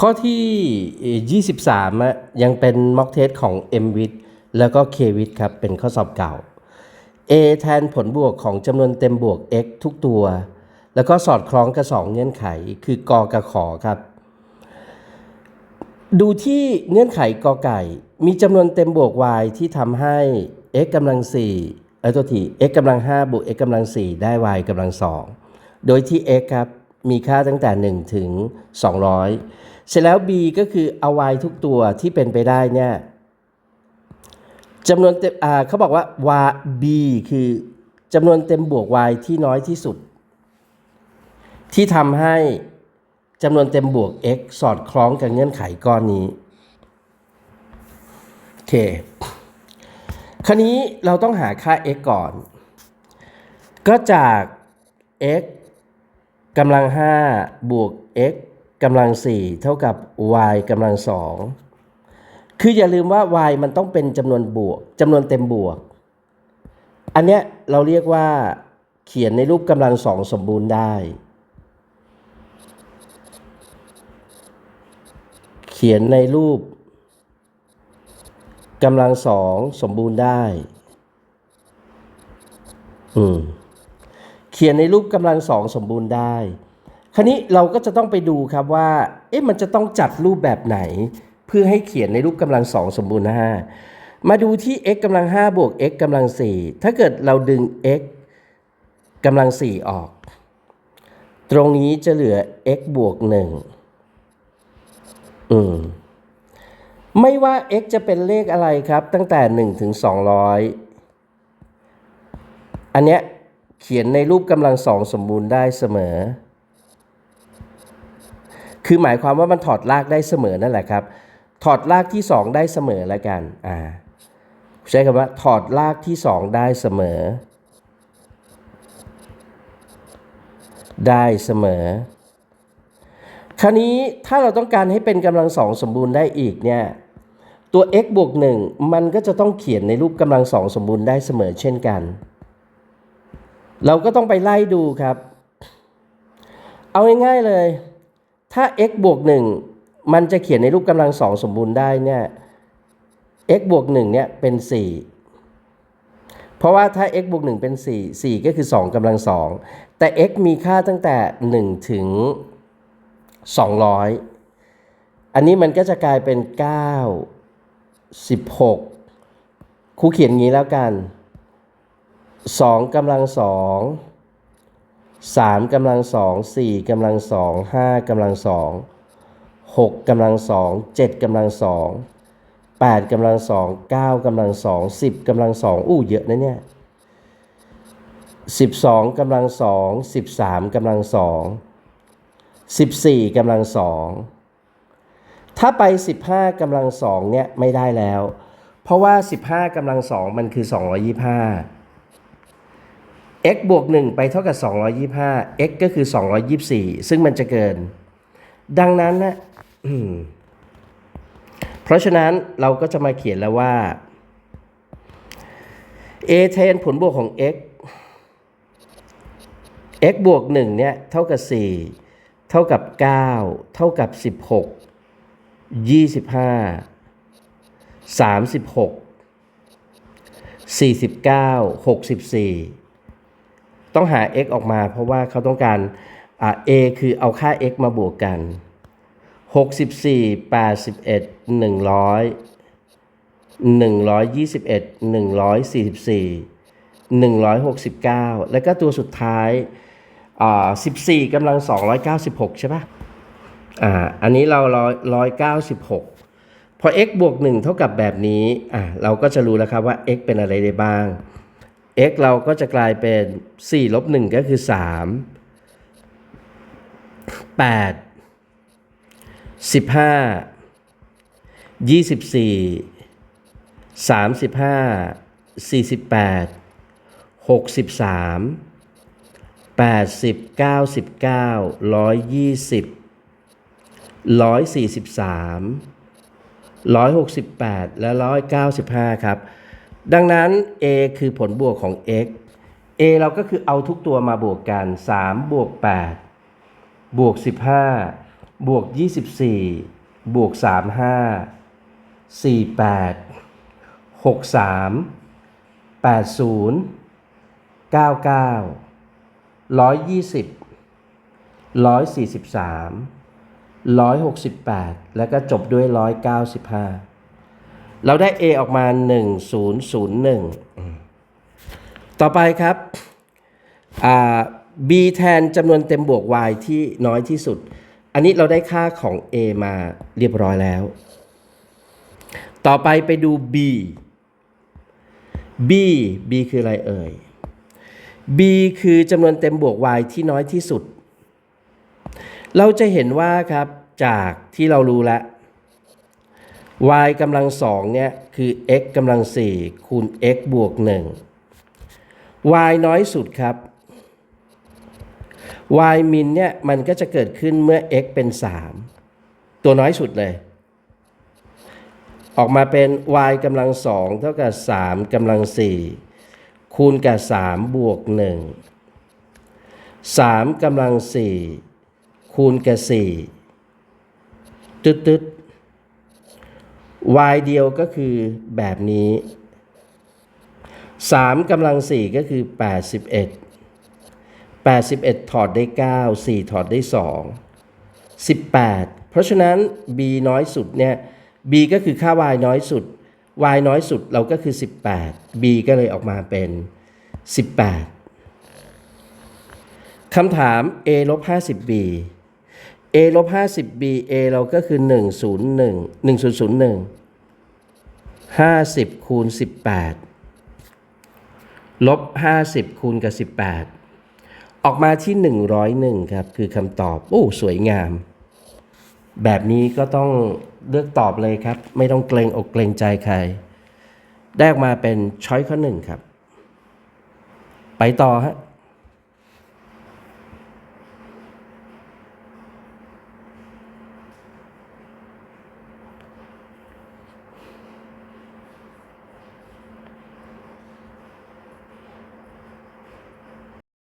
ข้อที่ 23อะยังเป็นม็อกเทสของ m w i t แล้วก็ k w i t ครับ เป็นข้อสอบเก่า a แทนผลบวกของจำนวนเต็มบวก x ทุกตัว แล้วก็สอดคล้องกับ 2 เงื่อนไข คือกอกับขอครับ ดูที่เงื่อนไขกอไก่ มีจำนวนเต็มบวก y ที่ทำให้ x กำลัง4เออตัวที่ x กำลัง5บวก x กำลัง4ได้ y กำลัง2โดยที่ x ครับ มีค่าตั้งแต่ 1 ถึง 200 เสร็จแล้ว b ก็คือเอา y ทุกตัวที่เป็นไปได้เนี่ยจำนวนเต็มเขาบอกว่า y b คือจำนวนเต็มบวก y ที่น้อยที่สุด ที่ทำให้จำนวนเต็มบวก x สอดคล้องกับเงื่อนไขก้อนนี้ โอเค คราวนี้เราต้องหาค่า x ก่อน ก็จาก x กำลัง 5 บวก x กำลัง 4 เท่ากับ y กำลัง 2 คืออย่าลืมว่า y มันต้องเป็นจำนวนบวกจำนวนเต็มบวก อันเนี้ยเราเรียกว่าเขียนในรูปกำลังสองสมบูรณ์ได้ เขียนในรูปกำลังสองสมบูรณ์ได้ อืม เขียนในรูปกำลังสองสมบูรณ์ได้ คราวนี้เราก็จะต้องไปดูครับว่า เอ๊ะมันจะต้องจัดรูปแบบไหน เพื่อให้เขียนในรูปกำลังสองสมบูรณ์ห้ามาดูที่ x กำลัง5บวก x กำลัง4ถ้าเกิดเราดึง x กำลัง4ออก ตรงนี้จะเหลือ x บวก1อืมไม่ว่า x จะเป็นเลขอะไรครับ ตั้งแต่ 1 ถึง 200 อันเนี้ย เขียนในรูปกำลังสองสมบูรณ์ได้เสมอ คือหมายความว่ามันถอดรากได้เสมอนั่นแหละครับ ถอดรากที่ 2 ได้เสมอแล้วกัน อ่า ใช้คำว่าถอดรากที่ 2 ได้เสมอ ได้เสมอ คราวนี้ถ้าเราต้องการให้เป็นกำลังสองสมบูรณ์ได้อีกเนี่ย ตัว x บวก1มันก็จะต้องเขียนในรูปกำลังสองสมบูรณ์ได้เสมอเช่นกัน เราก็ต้องไปไล่ดูครับ เอาง่ายๆเลย ถ้า x บวก 1 มันจะเขียนในรูปกำลังสองสมบูรณ์ได้เนี่ย x บวก 1 เนี่ยเป็น 4 เพราะว่าถ้า x บวก 1 เป็น 4 4 ก็คือ 2กำลัง2แต่ x มีค่าตั้งแต่ 1 ถึง 200 อันนี้มันก็จะกลายเป็น 9 16ครูเขียนงี้แล้วกัน สองกำลังสองสามกำลังสองสี่กำลังสองห้ากำลังสองหกกำลังสองเจ็ดกำลังสองแปดกำลังสองเก้ากำลังสองสิบกำลังสองอู้เยอะนะเนี่ยสิบสองกำลังสองสิบสามกำลังสองสิบสี่กำลังสองถ้าไปสิบห้ากำลังสองเนี่ยไม่ได้แล้ว เพราะว่าสิบห้ากำลังสองมันคือสองร้อยี่ห้า x บวก 1 ไปเท่ากับ 225 x ก็คือ 224 ซึ่งมันจะเกิน ดังนั้นนะเพราะฉะนั้นเราก็จะมาเขียนแล้วว่า a แทนผลบวกของ x x บวก 1 เนี่ย เท่ากับ 4 เท่ากับ 9 เท่ากับ 16 25 36 49 64 ต้องหา x ออกมา เพราะว่าเขาต้องการอ่า a คือเอาค่า x มาบวกกัน 64 81 100 121 144 169 แล้วก็ตัวสุดท้ายอ่า14กำลัง 296 ใช่ปะอ่าอันนี้เราร้อย196 พอ x บวก 1 เท่ากับแบบนี้อ่าเราก็จะรู้แล้วครับว่า x เป็นอะไรได้บ้าง x เราก็จะกลายเป็น4ลบ1ก็คือ 3 8 15 24 35 48 63 80 99 120 143 168 และ 195 ครับ ดังนั้น a คือผลบวกของ x a เราก็คือเอาทุกตัวมาบวกกัน 3 บวก 8 บวก 15 บวก 24 บวก 35 48 63 80 99 120 143 168 แล้วก็จบด้วย 195 เราได้ A ออกมา 1001 ต่อไปครับ B แทนจำนวนเต็มบวก y ที่น้อยที่สุด อันนี้เราได้ค่าของ A มาเรียบร้อยแล้ว ต่อไปไปดู B B B คืออะไรเอ่ย B คือจำนวนเต็มบวก y ที่น้อยที่สุด เราจะเห็นว่าครับจากที่เรารู้แล้ว y กำลังสองเนี่ยคือ x กำลังสี่คูณ x บวกหนึ่ง y น้อยสุดครับ y min เนี่ยมันก็จะเกิดขึ้นเมื่อ x เป็น 3 ตัวน้อยสุดเลย ออกมาเป็น y กำลังสองเท่ากับ 3กำลัง4คูณกับ 3 บวก 1 3กำลัง4คูณกับ4ตึ๊ดตึ๊ด y เดียวก็คือแบบนี้ 3กำลัง 4 ก็คือ 81 81 ถอดได้ 9 4 ถอดได้ 2 18 เพราะฉะนั้น b น้อยสุดเนี่ย b ก็คือค่า y น้อยสุด y น้อยสุดเราก็คือ 18 b ก็เลยออกมาเป็น 18คำถาม a ลบ 50b a ลบ 50b a เราก็คือ 101 1001 50 คูณ 18 ลบ 50 คูณกับ 18 ออกมาที่ 101 ครับ คือคำตอบ โอ้ สวยงาม แบบนี้ก็ต้องเลือกตอบเลยครับ ไม่ต้องเกรงอกเกรงใจใคร ได้ออกมาเป็นช้อยข้อหนึ่งครับ ไปต่อฮะ